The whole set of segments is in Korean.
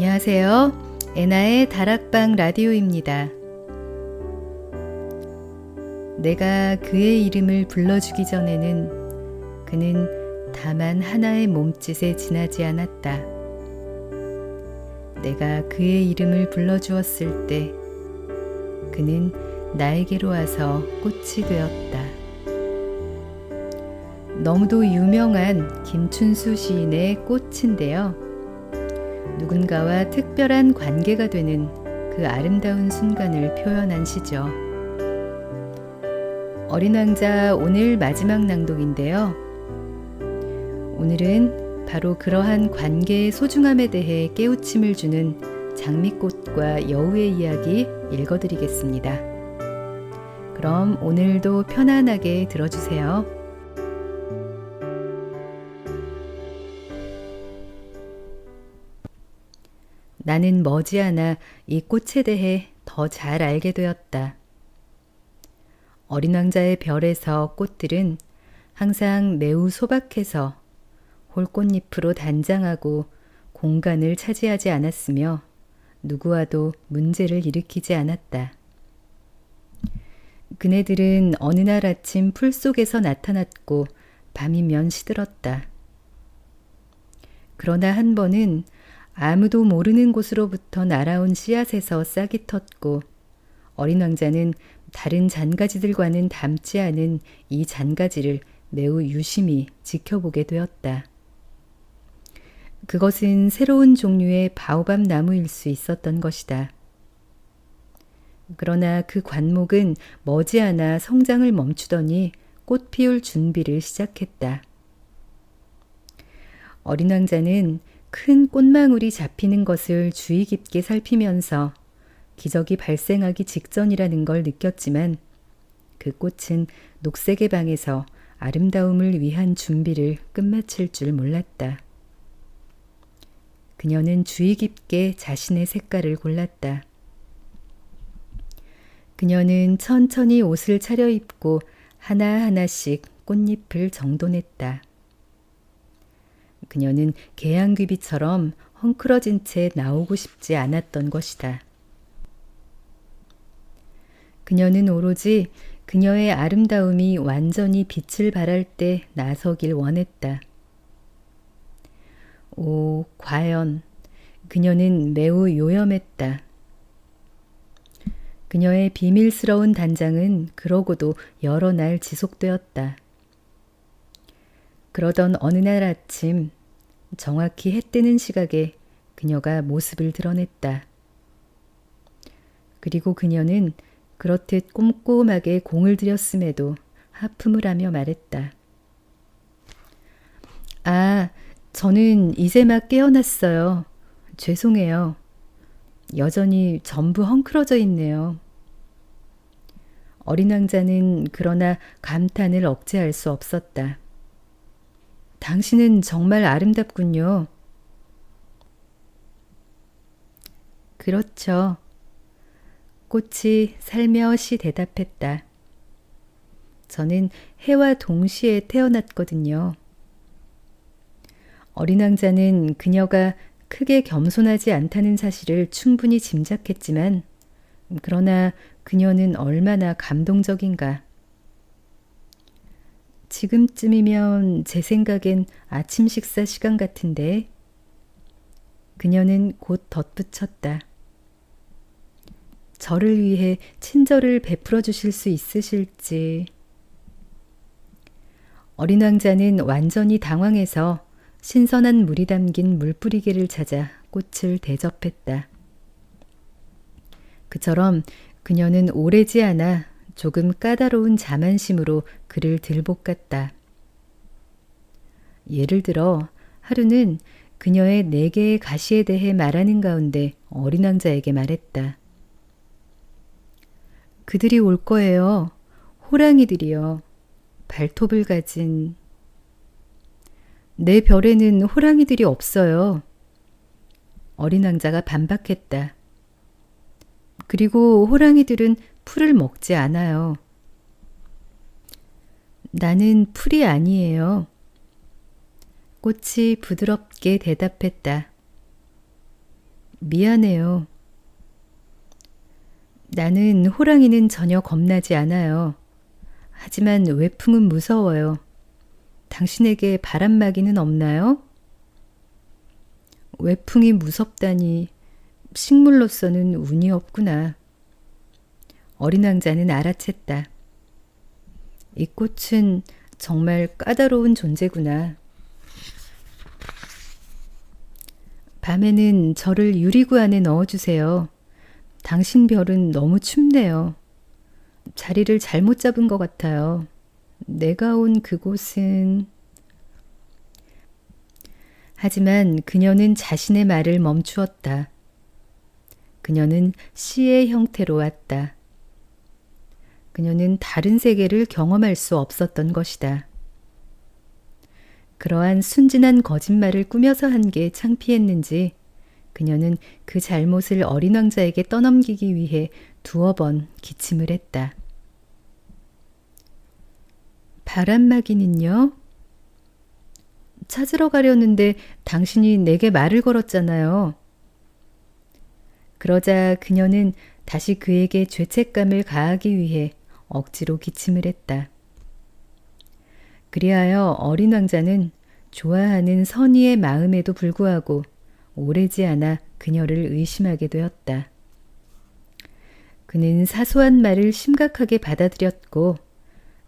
안녕하세요. 에나의 다락방 라디오입니다. 내가 그의 이름을 불러주기 전에는 그는 다만 하나의 몸짓에 지나지 않았다. 내가 그의 이름을 불러주었을 때 그는 나에게로 와서 꽃이 되었다. 너무도 유명한 김춘수 시인의 꽃인데요. 누군가와 특별한 관계가 되는 그 아름다운 순간을 표현한 시죠. 어린 왕자 오늘 마지막 낭독인데요. 오늘은 바로 그러한 관계의 소중함에 대해 깨우침을 주는 장미꽃과 여우의 이야기 읽어드리겠습니다. 그럼 오늘도 편안하게 들어주세요. 나는 머지않아 이 꽃에 대해 더 잘 알게 되었다. 어린 왕자의 별에서 꽃들은 항상 매우 소박해서 홀꽃잎으로 단장하고 공간을 차지하지 않았으며 누구와도 문제를 일으키지 않았다. 그네들은 어느 날 아침 풀 속에서 나타났고 밤이면 시들었다. 그러나 한 번은 아무도 모르는 곳으로부터 날아온 씨앗에서 싹이 텄고 어린 왕자는 다른 잔가지들과는 닮지 않은 이 잔가지를 매우 유심히 지켜보게 되었다. 그것은 새로운 종류의 바오밤 나무일 수 있었던 것이다. 그러나 그 관목은 머지않아 성장을 멈추더니 꽃 피울 준비를 시작했다. 어린 왕자는 큰 꽃망울이 잡히는 것을 주의 깊게 살피면서 기적이 발생하기 직전이라는 걸 느꼈지만 그 꽃은 녹색의 방에서 아름다움을 위한 준비를 끝마칠 줄 몰랐다. 그녀는 주의 깊게 자신의 색깔을 골랐다. 그녀는 천천히 옷을 차려입고 하나하나씩 꽃잎을 정돈했다. 그녀는 개양귀비처럼 헝클어진 채 나오고 싶지 않았던 것이다. 그녀는 오로지 그녀의 아름다움이 완전히 빛을 발할 때 나서길 원했다. 오, 과연 그녀는 매우 요염했다. 그녀의 비밀스러운 단장은 그러고도 여러 날 지속되었다. 그러던 어느 날 아침, 정확히 해 뜨는 시각에 그녀가 모습을 드러냈다. 그리고 그녀는 그렇듯 꼼꼼하게 공을 들였음에도 하품을 하며 말했다. 아, 저는 이제 막 깨어났어요. 죄송해요. 여전히 전부 헝클어져 있네요. 어린 왕자는 그러나 감탄을 억제할 수 없었다. 당신은 정말 아름답군요. 그렇죠. 꽃이 살며시 대답했다. 저는 해와 동시에 태어났거든요. 어린 왕자는 그녀가 크게 겸손하지 않다는 사실을 충분히 짐작했지만, 그러나 그녀는 얼마나 감동적인가. 지금쯤이면 제 생각엔 아침 식사 시간 같은데. 그녀는 곧 덧붙였다. 저를 위해 친절을 베풀어 주실 수 있으실지. 어린 왕자는 완전히 당황해서 신선한 물이 담긴 물뿌리개를 찾아 꽃을 대접했다. 그처럼 그녀는 오래지 않아 조금 까다로운 자만심으로 그를 들볶았다. 예를 들어 하루는 그녀의 네 개의 가시에 대해 말하는 가운데 어린 왕자에게 말했다. 그들이 올 거예요. 호랑이들이요. 발톱을 가진. 내 별에는 호랑이들이 없어요. 어린 왕자가 반박했다. 그리고 호랑이들은 풀을 먹지 않아요. 나는 풀이 아니에요. 꽃이 부드럽게 대답했다. 미안해요. 나는 호랑이는 전혀 겁나지 않아요. 하지만 외풍은 무서워요. 당신에게 바람막이는 없나요? 외풍이 무섭다니 식물로서는 운이 없구나. 어린 왕자는 알아챘다. 이 꽃은 정말 까다로운 존재구나. 밤에는 저를 유리구 안에 넣어주세요. 당신 별은 너무 춥네요. 자리를 잘못 잡은 것 같아요. 내가 온 그곳은... 하지만 그녀는 자신의 말을 멈추었다. 그녀는 시의 형태로 왔다. 그녀는 다른 세계를 경험할 수 없었던 것이다. 그러한 순진한 거짓말을 꾸며서 한 게 창피했는지 그녀는 그 잘못을 어린 왕자에게 떠넘기기 위해 두어 번 기침을 했다. 바람막이는요? 찾으러 가려는데 당신이 내게 말을 걸었잖아요. 그러자 그녀는 다시 그에게 죄책감을 가하기 위해 억지로 기침을 했다. 그리하여 어린 왕자는 좋아하는 선의의 마음에도 불구하고 오래지 않아 그녀를 의심하게 되었다. 그는 사소한 말을 심각하게 받아들였고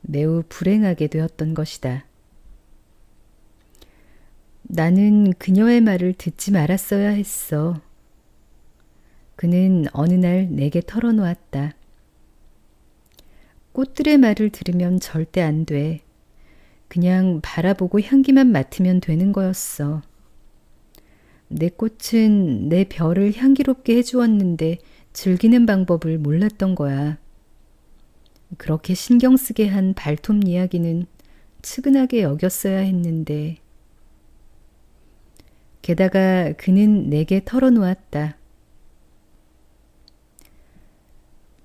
매우 불행하게 되었던 것이다. 나는 그녀의 말을 듣지 말았어야 했어. 그는 어느 날 내게 털어놓았다. 꽃들의 말을 들으면 절대 안 돼. 그냥 바라보고 향기만 맡으면 되는 거였어. 내 꽃은 내 별을 향기롭게 해주었는데 즐기는 방법을 몰랐던 거야. 그렇게 신경 쓰게 한 발톱 이야기는 측은하게 여겼어야 했는데. 게다가 그는 내게 털어놓았다.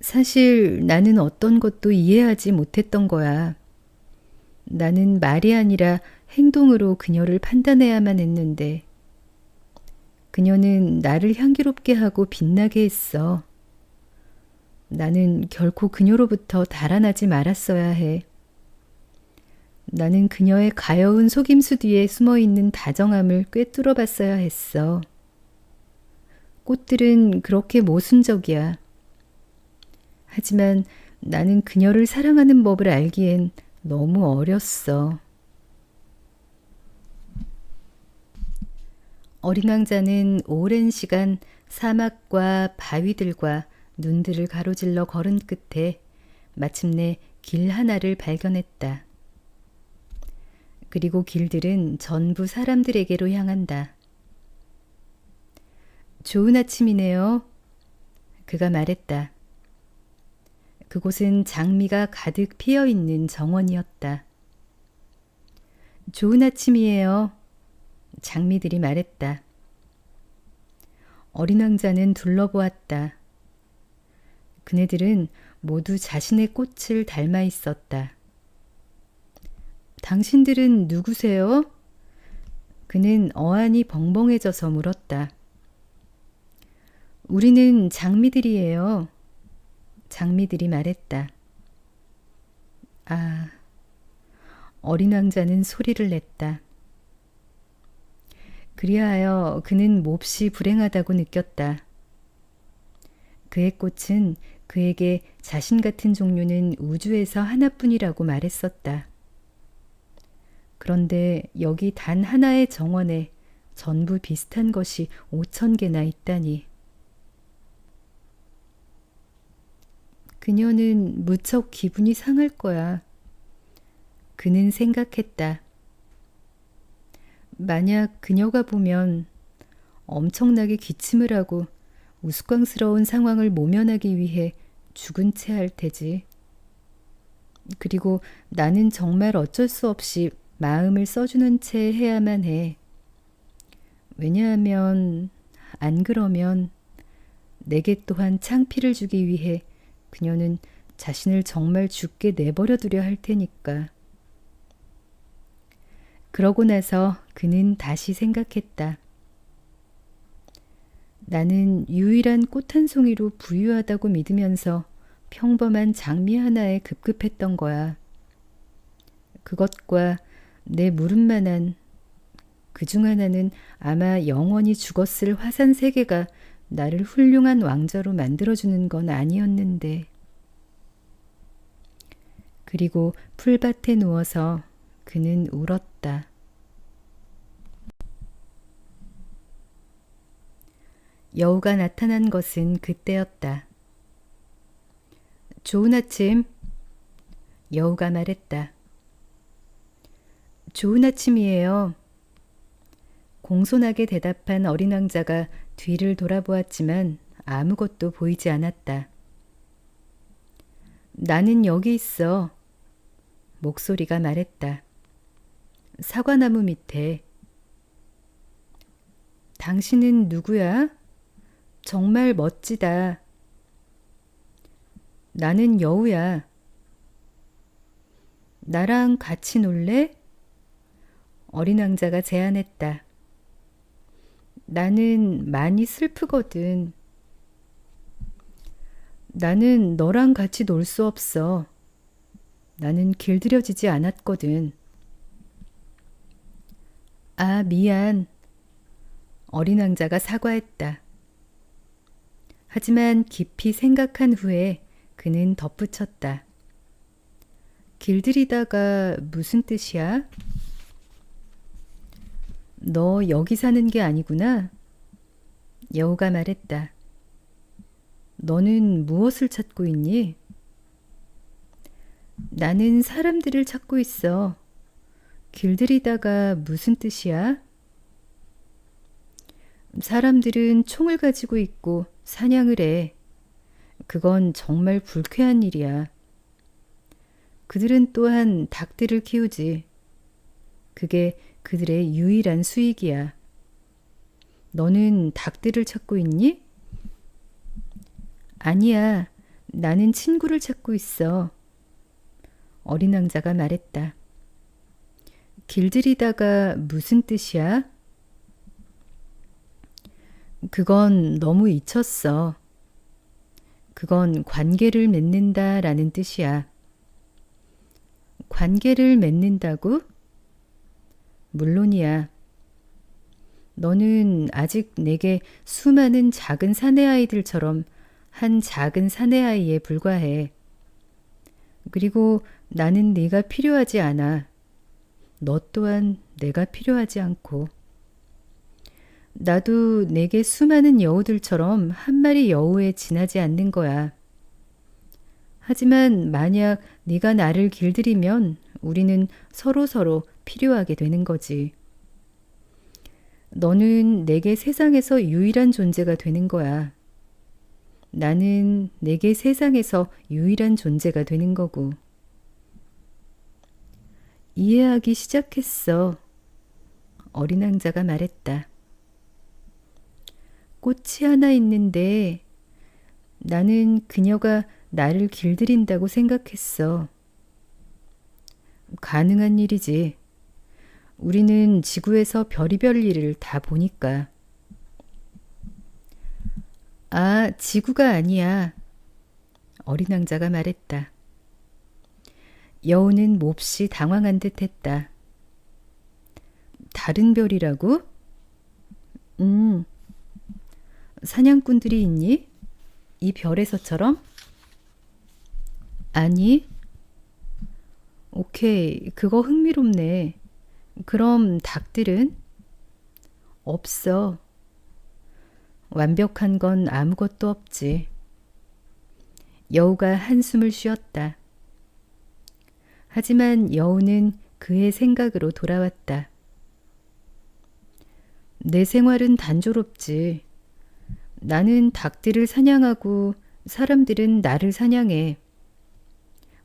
사실 나는 어떤 것도 이해하지 못했던 거야. 나는 말이 아니라 행동으로 그녀를 판단해야만 했는데, 그녀는 나를 향기롭게 하고 빛나게 했어. 나는 결코 그녀로부터 달아나지 말았어야 해. 나는 그녀의 가여운 속임수 뒤에 숨어 있는 다정함을 꿰뚫어 봤어야 했어. 꽃들은 그렇게 모순적이야. 하지만 나는 그녀를 사랑하는 법을 알기엔 너무 어렸어. 어린 왕자는 오랜 시간 사막과 바위들과 눈들을 가로질러 걸은 끝에 마침내 길 하나를 발견했다. 그리고 길들은 전부 사람들에게로 향한다. 좋은 아침이네요. 그가 말했다. 그곳은 장미가 가득 피어 있는 정원이었다. 좋은 아침이에요. 장미들이 말했다. 어린 왕자는 둘러보았다. 그네들은 모두 자신의 꽃을 닮아 있었다. 당신들은 누구세요? 그는 어안이 벙벙해져서 물었다. 우리는 장미들이에요. 장미들이 말했다. 아, 어린 왕자는 소리를 냈다. 그리하여 그는 몹시 불행하다고 느꼈다. 그의 꽃은 그에게 자신 같은 종류는 우주에서 하나뿐이라고 말했었다. 그런데 여기 단 하나의 정원에 전부 비슷한 것이 오천 개나 있다니. 그녀는 무척 기분이 상할 거야. 그는 생각했다. 만약 그녀가 보면 엄청나게 기침을 하고 우스꽝스러운 상황을 모면하기 위해 죽은 채 할 테지. 그리고 나는 정말 어쩔 수 없이 마음을 써주는 채 해야만 해. 왜냐하면, 안 그러면 내게 또한 창피를 주기 위해 그녀는 자신을 정말 죽게 내버려 두려 할 테니까. 그러고 나서 그는 다시 생각했다. 나는 유일한 꽃 한 송이로 부유하다고 믿으면서 평범한 장미 하나에 급급했던 거야. 그것과 내 무릎만한 그중 하나는 아마 영원히 죽었을 화산 세 개가 나를 훌륭한 왕자로 만들어주는 건 아니었는데. 그리고 풀밭에 누워서 그는 울었다. 여우가 나타난 것은 그때였다. 좋은 아침. 여우가 말했다. 좋은 아침이에요. 공손하게 대답한 어린 왕자가 뒤를 돌아보았지만 아무것도 보이지 않았다. 나는 여기 있어. 목소리가 말했다. 사과나무 밑에. 당신은 누구야? 정말 멋지다. 나는 여우야. 나랑 같이 놀래? 어린 왕자가 제안했다. 나는 많이 슬프거든. 나는 너랑 같이 놀 수 없어. 나는 길들여지지 않았거든. 아, 미안. 어린 왕자가 사과했다. 하지만 깊이 생각한 후에 그는 덧붙였다. 길들이다가 무슨 뜻이야? 너 여기 사는 게 아니구나. 여우가 말했다. 너는 무엇을 찾고 있니? 나는 사람들을 찾고 있어. 길들이다가 무슨 뜻이야? 사람들은 총을 가지고 있고 사냥을 해. 그건 정말 불쾌한 일이야. 그들은 또한 닭들을 키우지. 그게 그들의 유일한 수익이야. 너는 닭들을 찾고 있니? 아니야. 나는 친구를 찾고 있어. 어린 왕자가 말했다. 길들이다가 무슨 뜻이야? 그건 너무 잊혔어. 그건 관계를 맺는다 라는 뜻이야. 관계를 맺는다고? 물론이야. 너는 아직 내게 수많은 작은 사내아이들처럼 한 작은 사내아이에 불과해. 그리고 나는 네가 필요하지 않아. 너 또한 내가 필요하지 않고. 나도 내게 수많은 여우들처럼 한 마리 여우에 지나지 않는 거야. 하지만 만약 네가 나를 길들이면 우리는 서로 서로 필요하게 되는 거지. 너는 내게 세상에서 유일한 존재가 되는 거야. 나는 내게 세상에서 유일한 존재가 되는 거고. 이해하기 시작했어. 어린 왕자가 말했다. 꽃이 하나 있는데 나는 그녀가 나를 길들인다고 생각했어. 가능한 일이지. 우리는 지구에서 별의별 일을 다 보니까. 아, 지구가 아니야. 어린 왕자가 말했다. 여우는 몹시 당황한 듯 했다. 다른 별이라고? 음. 사냥꾼들이 있니? 이 별에서처럼? 아니. 오케이. 그거 흥미롭네. 그럼 닭들은? 없어. 완벽한 건 아무것도 없지. 여우가 한숨을 쉬었다. 하지만 여우는 그의 생각으로 돌아왔다. 내 생활은 단조롭지. 나는 닭들을 사냥하고 사람들은 나를 사냥해.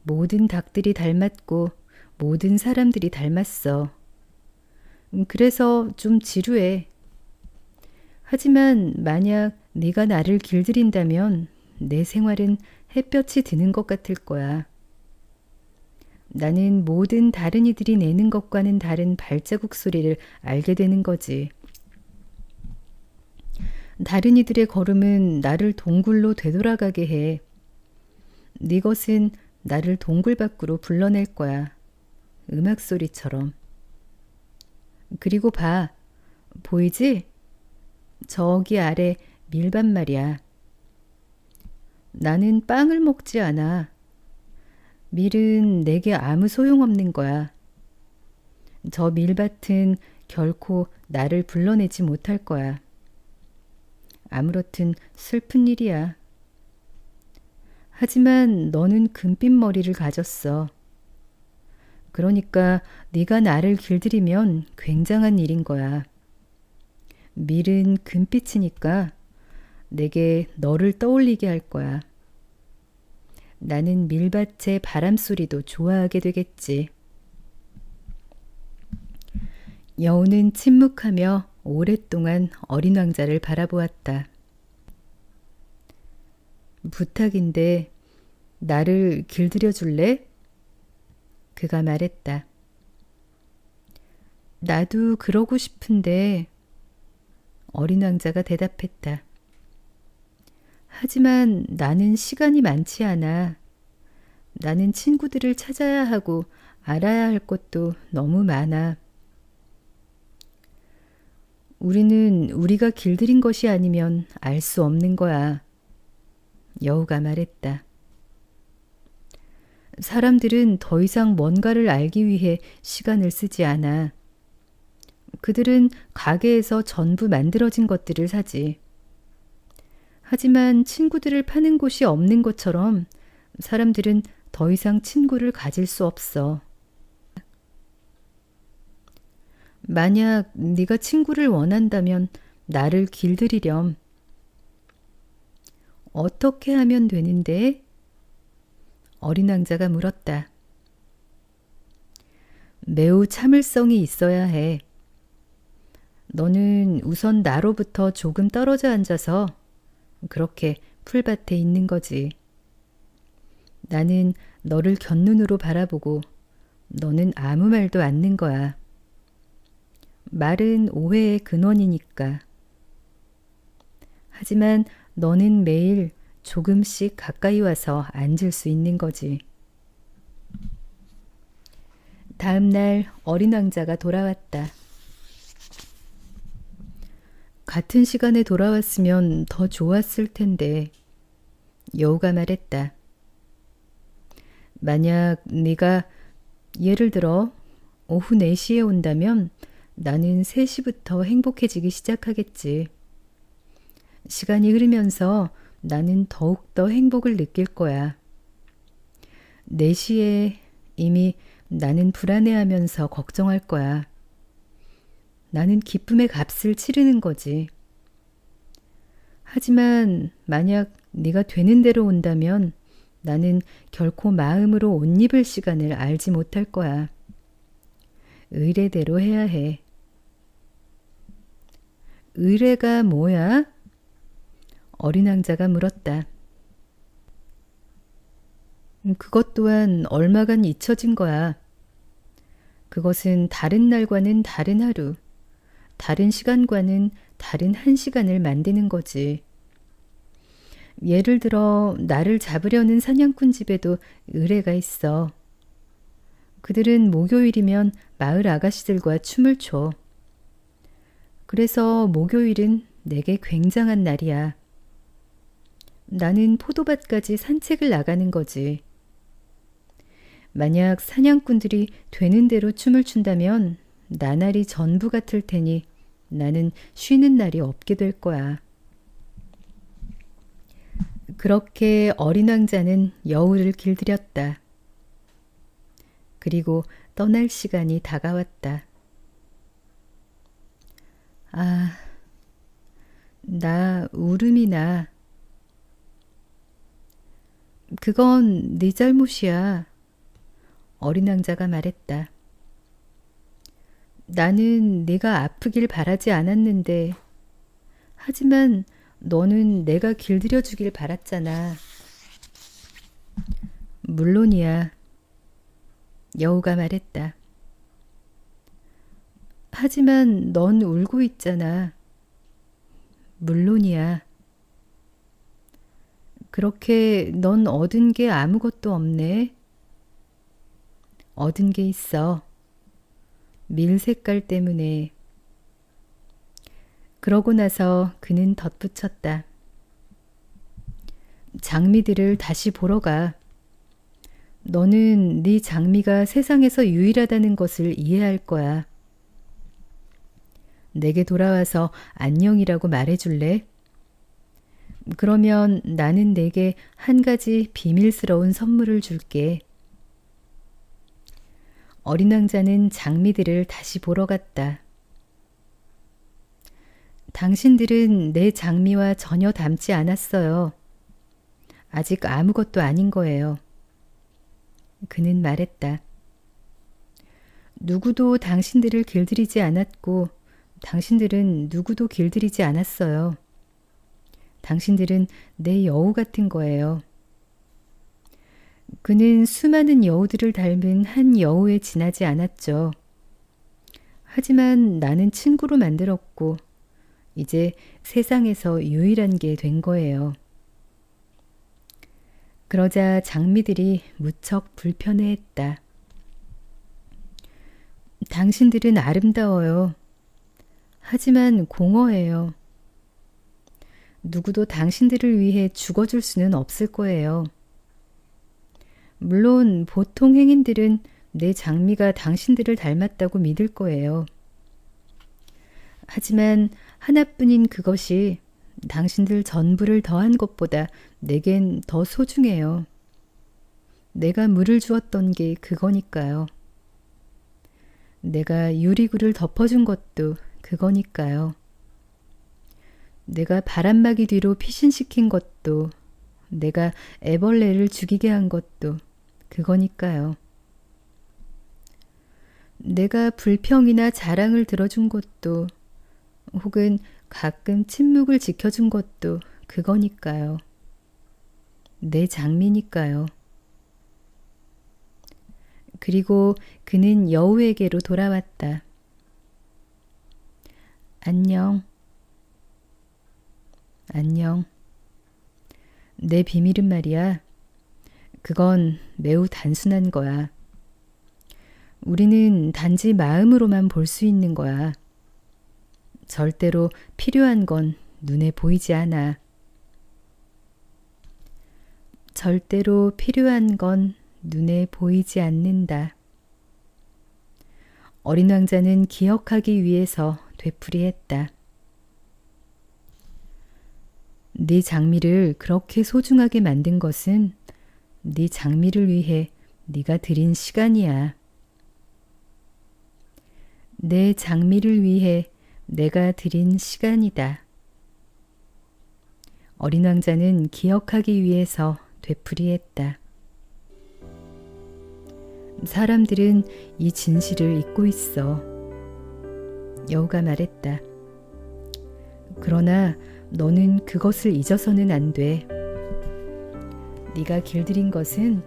모든 닭들이 닮았고 모든 사람들이 닮았어. 음, 그래서 좀 지루해. 하지만 만약 네가 나를 길들인다면 내 생활은 햇볕이 드는 것 같을 거야. 나는 모든 다른 이들이 내는 것과는 다른 발자국 소리를 알게 되는 거지. 다른 이들의 걸음은 나를 동굴로 되돌아가게 해. 네 것은 나를 동굴 밖으로 불러낼 거야. 음악 소리처럼. 그리고 봐. 보이지? 저기 아래 밀밭 말이야. 나는 빵을 먹지 않아. 밀은 내게 아무 소용없는 거야. 저 밀밭은 결코 나를 불러내지 못할 거야. 아무렇든 슬픈 일이야. 하지만 너는 금빛 머리를 가졌어. 그러니까 네가 나를 길들이면 굉장한 일인 거야. 밀은 금빛이니까 내게 너를 떠올리게 할 거야. 나는 밀밭의 바람 소리도 좋아하게 되겠지. 여우는 침묵하며 오랫동안 어린 왕자를 바라보았다. 부탁인데 나를 길들여 줄래? 그가 말했다. 나도 그러고 싶은데 어린 왕자가 대답했다. 하지만 나는 시간이 많지 않아. 나는 친구들을 찾아야 하고 알아야 할 것도 너무 많아. 우리는 우리가 길들인 것이 아니면 알 수 없는 거야. 여우가 말했다. 사람들은 더 이상 뭔가를 알기 위해 시간을 쓰지 않아. 그들은 가게에서 전부 만들어진 것들을 사지. 하지만 친구들을 파는 곳이 없는 것처럼 사람들은 더 이상 친구를 가질 수 없어. 만약 네가 친구를 원한다면 나를 길들이렴. 어떻게 하면 되는데? 어린 왕자가 물었다. 매우 참을성이 있어야 해. 너는 우선 나로부터 조금 떨어져 앉아서 그렇게 풀밭에 있는 거지. 나는 너를 곁눈으로 바라보고 너는 아무 말도 않는 거야. 말은 오해의 근원이니까. 하지만 너는 매일 조금씩 가까이 와서 앉을 수 있는 거지. 다음 날 어린 왕자가 돌아왔다. 같은 시간에 돌아왔으면 더 좋았을 텐데. 여우가 말했다. 만약 네가 예를 들어 오후 4시에 온다면 나는 3시부터 행복해지기 시작하겠지. 시간이 흐르면서 나는 더욱더 행복을 느낄 거야. 4시에 이미 나는 불안해하면서 걱정할 거야. 나는 기쁨의 값을 치르는 거지. 하지만 만약 네가 되는 대로 온다면 나는 결코 마음으로 옷 입을 시간을 알지 못할 거야. 의례대로 해야 해. 의례가 뭐야? 어린 왕자가 물었다. 그것 또한 얼마간 잊혀진 거야. 그것은 다른 날과는 다른 하루, 다른 시간과는 다른 한 시간을 만드는 거지. 예를 들어 나를 잡으려는 사냥꾼 집에도 의뢰가 있어. 그들은 목요일이면 마을 아가씨들과 춤을 춰. 그래서 목요일은 내게 굉장한 날이야. 나는 포도밭까지 산책을 나가는 거지. 만약 사냥꾼들이 되는 대로 춤을 춘다면 나날이 전부 같을 테니 나는 쉬는 날이 없게 될 거야. 그렇게 어린 왕자는 여우를 길들였다. 그리고 떠날 시간이 다가왔다. 아, 나 울음이 나. 그건 네 잘못이야. 어린 왕자가 말했다. 나는 네가 아프길 바라지 않았는데, 하지만 너는 내가 길들여 주길 바랐잖아. 물론이야. 여우가 말했다. 하지만 넌 울고 있잖아. 물론이야. 그렇게 넌 얻은 게 아무것도 없네. 얻은 게 있어. 밀 색깔 때문에. 그러고 나서 그는 덧붙였다. 장미들을 다시 보러 가. 너는 네 장미가 세상에서 유일하다는 것을 이해할 거야. 내게 돌아와서 안녕이라고 말해줄래? 그러면 나는 내게 한 가지 비밀스러운 선물을 줄게. 어린 왕자는 장미들을 다시 보러 갔다. 당신들은 내 장미와 전혀 닮지 않았어요. 아직 아무것도 아닌 거예요. 그는 말했다. 누구도 당신들을 길들이지 않았고, 당신들은 누구도 길들이지 않았어요. 당신들은 내 여우 같은 거예요. 그는 수많은 여우들을 닮은 한 여우에 지나지 않았죠. 하지만 나는 친구로 만들었고, 이제 세상에서 유일한 게 된 거예요. 그러자 장미들이 무척 불편해했다. 당신들은 아름다워요. 하지만 공허해요. 누구도 당신들을 위해 죽어줄 수는 없을 거예요. 물론 보통 행인들은 내 장미가 당신들을 닮았다고 믿을 거예요. 하지만 하나뿐인 그것이 당신들 전부를 더한 것보다 내겐 더 소중해요. 내가 물을 주었던 게 그거니까요. 내가 유리구를 덮어준 것도 그거니까요. 내가 바람막이 뒤로 피신시킨 것도 내가 애벌레를 죽이게 한 것도 그거니까요. 내가 불평이나 자랑을 들어준 것도 혹은 가끔 침묵을 지켜준 것도 그거니까요. 내 장미니까요. 그리고 그는 여우에게로 돌아왔다. 안녕. 안녕. 내 비밀은 말이야. 그건 매우 단순한 거야. 우리는 단지 마음으로만 볼 수 있는 거야. 절대로 필요한 건 눈에 보이지 않아. 절대로 필요한 건 눈에 보이지 않는다. 어린 왕자는 기억하기 위해서 되풀이했다. 네 장미를 그렇게 소중하게 만든 것은 네 장미를 위해 네가 들인 시간이야. 내 장미를 위해 내가 들인 시간이다. 어린 왕자는 기억하기 위해서 되풀이했다. 사람들은 이 진실을 잊고 있어. 여우가 말했다. 그러나 너는 그것을 잊어서는 안 돼. 네가 길들인 것은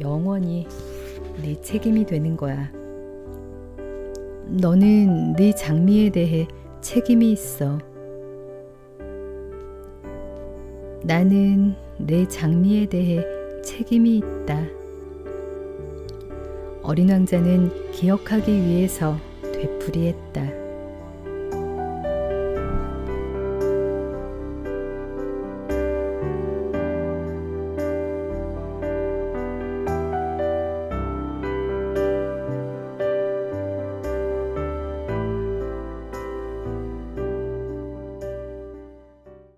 영원히 네 책임이 되는 거야. 너는 네 장미에 대해 책임이 있어. 나는 내 장미에 대해 책임이 있다. 어린 왕자는 기억하기 위해서 되풀이했다.